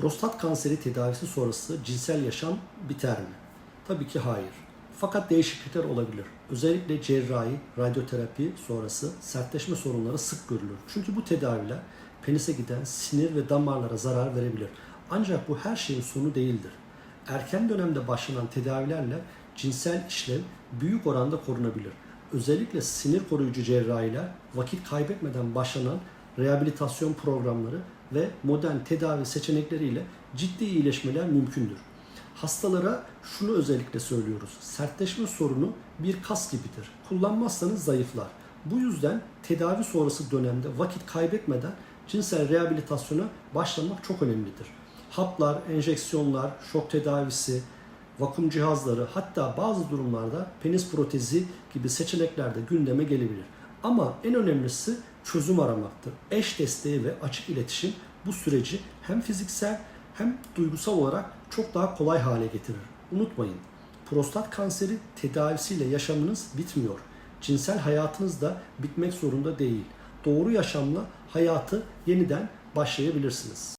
Prostat kanseri tedavisi sonrası cinsel yaşam biter mi? Tabii ki hayır. Fakat değişiklikler olabilir. Özellikle cerrahi, radyoterapi sonrası sertleşme sorunları sık görülür. Çünkü bu tedaviler penise giden sinir ve damarlara zarar verebilir. Ancak bu her şeyin sonu değildir. Erken dönemde başlanan tedavilerle cinsel işlev büyük oranda korunabilir. Özellikle sinir koruyucu cerrahiler vakit kaybetmeden başlanan rehabilitasyon programları ve modern tedavi seçenekleriyle ciddi iyileşmeler mümkündür. Hastalara şunu özellikle söylüyoruz. Sertleşme sorunu bir kas gibidir. Kullanmazsanız zayıflar. Bu yüzden tedavi sonrası dönemde vakit kaybetmeden cinsel rehabilitasyona başlamak çok önemlidir. Haplar, enjeksiyonlar, şok tedavisi, vakum cihazları hatta bazı durumlarda penis protezi gibi seçenekler de gündeme gelebilir. Ama en önemlisi çözüm aramaktır. Eş desteği ve açık iletişim bu süreci hem fiziksel hem duygusal olarak çok daha kolay hale getirir. Unutmayın, prostat kanseri tedavisiyle yaşamınız bitmiyor. Cinsel hayatınız da bitmek zorunda değil. Doğru yaşamla hayatı yeniden başlayabilirsiniz.